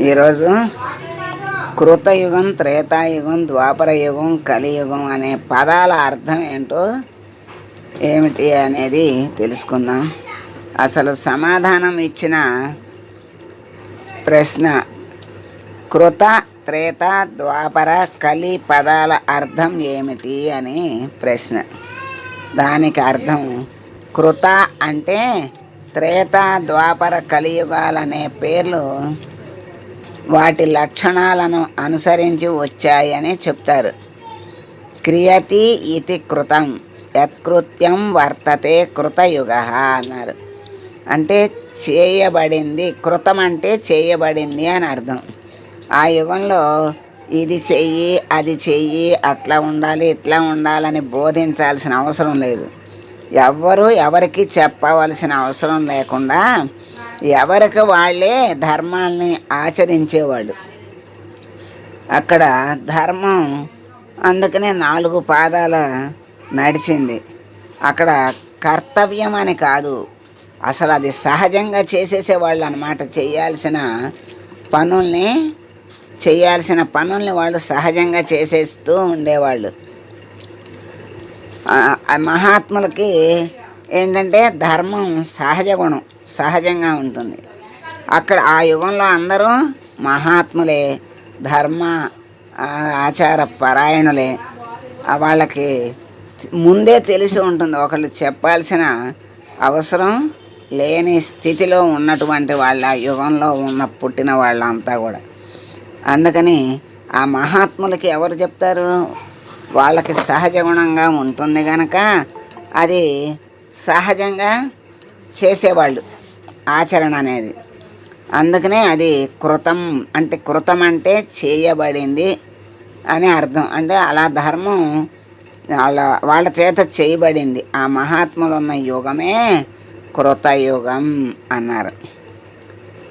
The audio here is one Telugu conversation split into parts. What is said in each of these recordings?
ఈరోజు కృతయుగం త్రేతాయుగం ద్వాపర యుగం కలియుగం అనే పదాల అర్థం ఏంటో ఏమిటి అనేది తెలుసుకుందాం. అసలు సమాధానం ఇచ్చిన ప్రశ్న కృత త్రేత ద్వాపర కలి పదాల అర్థం ఏమిటి అని ప్రశ్న. దానికి అర్థం కృత అంటే త్రేత ద్వాపర కలియుగాలనే పేర్లు వాటి లక్షణాలను అనుసరించి వచ్చాయని చెప్తారు. క్రియతి ఇది కృతం యత్కృత్యం వర్తతే కృతయుగ అన్నారు. అంటే చేయబడింది కృతం అంటే చేయబడింది అని అర్థం. ఆ యుగంలో ఇది చెయ్యి అది చెయ్యి అట్లా ఉండాలి ఇట్లా ఉండాలని బోధించాల్సిన అవసరం లేదు. ఎవ్వరూ ఎవరికి చెప్పవలసిన అవసరం లేకుండా ఎవరికి వాళ్ళే ధర్మాల్ని ఆచరించేవాళ్ళు. అక్కడ ధర్మం అందుకనే నాలుగు పాదాల నడిచింది. అక్కడ కర్తవ్యం అని కాదు అసలు అది సహజంగా చేసేసేవాళ్ళు అనమాట చేయాల్సిన పనుల్ని చేయాల్సిన పనుల్ని వాళ్ళు సహజంగా చేసేస్తూ ఉండేవాళ్ళు. మహాత్ములకి ఏంటంటే ధర్మం సహజ గుణం సహజంగా ఉంటుంది. అక్కడ ఆ యుగంలో అందరూ మహాత్ములే ధర్మ ఆచార పరాయణులే. వాళ్ళకి ముందే తెలిసి ఉంటుంది ఒకళ్ళు చెప్పాల్సిన అవసరం లేని స్థితిలో ఉన్నటువంటి వాళ్ళ ఆ యుగంలో ఉన్న పుట్టిన వాళ్ళంతా కూడా. అందుకని ఆ మహాత్ములకి ఎవరు చెప్తారు? వాళ్ళకి సహజ గుణంగా ఉంటుంది కనుక అది సహజంగా చేసేవాళ్ళు ఆచరణ అనేది. అందుకనే అది కృతం అంటే కృతం అంటే చేయబడింది అని అర్థం. అంటే అలా ధర్మం వాళ్ళ వాళ్ళ చేత చేయబడింది. ఆ మహాత్ములు ఉన్న యుగమే కృతయుగం అన్నారు.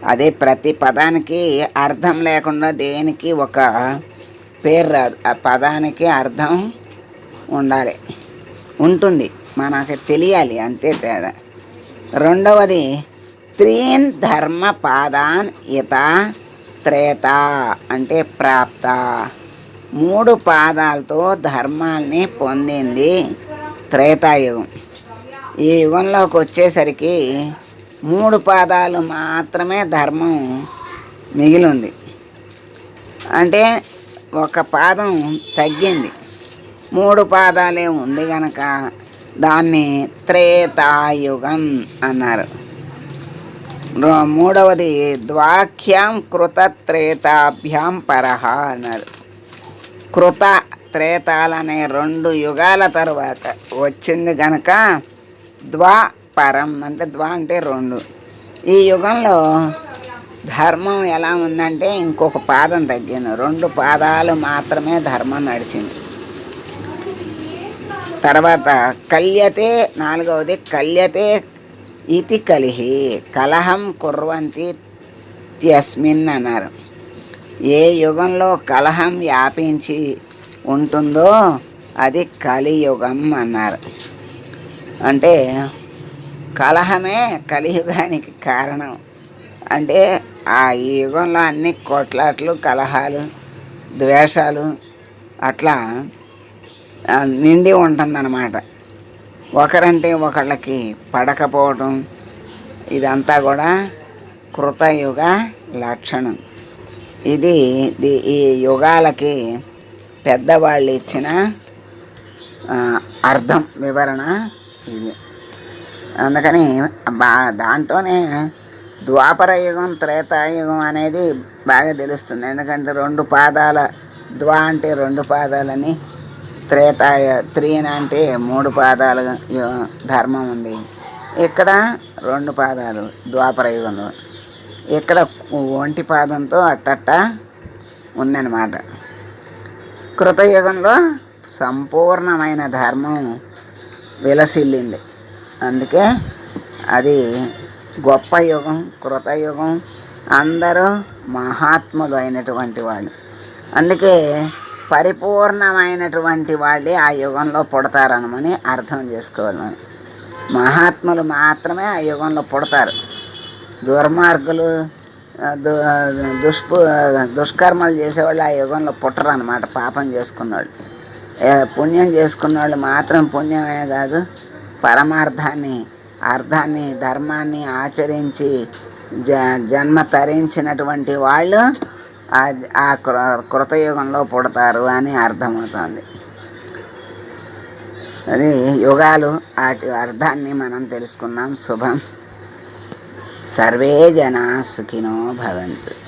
అదే ప్రతి పదానికి అర్థం లేకుండా దేనికి ఒక పేరు రాదు. ఆ పదానికి అర్థం ఉండాలి. ఉంటుంది. మనకి తెలియాలి అంతే తేడా. రెండవది త్రీన్ ధర్మ పాదాన్ ఇత త్రేత అంటే ప్రాప్త. మూడు పాదాలతో ధర్మాల్ని పొందింది త్రేతాయుగం. ఈ యుగంలోకి వచ్చేసరికి మూడు పాదాలు మాత్రమే ధర్మం మిగిలి ఉంది అంటే ఒక పాదం తగ్గింది. మూడు పాదాలే ఉంది గనక దాన్ని త్రేతాయుగం అన్నారు. మూడవది ద్వాఖ్యాం కృత త్రేతాభ్యాం పరహ అన్నారు. కృత త్రేతాలనే రెండు యుగాల తర్వాత వచ్చింది కనుక ద్వా పరం అంటే ద్వా అంటే రెండు. ఈ యుగంలో ధర్మం ఎలా ఉందంటే ఇంకొక పాదం తగ్గింది. రెండు పాదాలు మాత్రమే ధర్మం నడిచింది. తర్వాత కల్యతే నాలుగవది కల్యతే ఇతి కలిహి కలహం కుర్వంతి యస్మిన్ అన్నారు. ఏ యుగంలో కలహం వ్యాపించి ఉంటుందో అది కలియుగం అన్నారు. అంటే కలహమే కలియుగానికి కారణం. అంటే ఆ ఈ యుగంలో అన్ని కొట్లాట్లు కలహాలు ద్వేషాలు అట్లా నిండి ఉంటుందన్నమాట. ఒకరంటే ఒకళ్ళకి పడకపోవటం ఇదంతా కూడా కృతయుగ లక్షణం. ఇది ది- ఈ యుగాలకి పెద్దవాళ్ళు ఇచ్చిన అర్థం వివరణ ఇది. అందుకని బా దాంట్లోనే ద్వాపర యుగం త్రేతాయుగం అనేది బాగా తెలుస్తుంది. ఎందుకంటే రెండు పాదాల ద్వా అంటే రెండు పాదాలని త్రేతాయ త్రీన్ అంటే మూడు పాదాలు ధర్మం ఉంది. ఇక్కడ రెండు పాదాలు ద్వాపర యుగంలో. ఇక్కడ ఒంటి పాదంతో అట్టట్ట ఉందన్నమాట. కృతయుగంలో సంపూర్ణమైన ధర్మం విలసిల్లింది. అందుకే అది గొప్ప యుగం కృతయుగం అందరూ మహాత్ములు అయినటువంటి వాళ్ళు. అందుకే పరిపూర్ణమైనటువంటి వాళ్ళే ఆ యుగంలో పుడతారనమని అర్థం చేసుకోవాలి. మహాత్ములు మాత్రమే ఆ యుగంలో పుడతారు. దుర్మార్గులు దుష్పు దుష్కర్మలు చేసేవాళ్ళు ఆ యుగంలో పుట్టరు అనమాట పాపం చేసుకున్నవాళ్ళు పుణ్యం చేసుకున్న వాళ్ళు మాత్రం పుణ్యమే కాదు పరమార్థాన్ని అర్థాన్ని ధర్మాన్ని ఆచరించి జ జన్మ తరించినటువంటి వాళ్ళు ఆ ఆ కృ కృతయుగంలో పుడతారు అని అర్థమవుతుంది. అది యుగాలు వాటి అర్థాన్ని మనం తెలుసుకున్నాం. శుభం. సర్వే జనా సుఖినో భవంతు.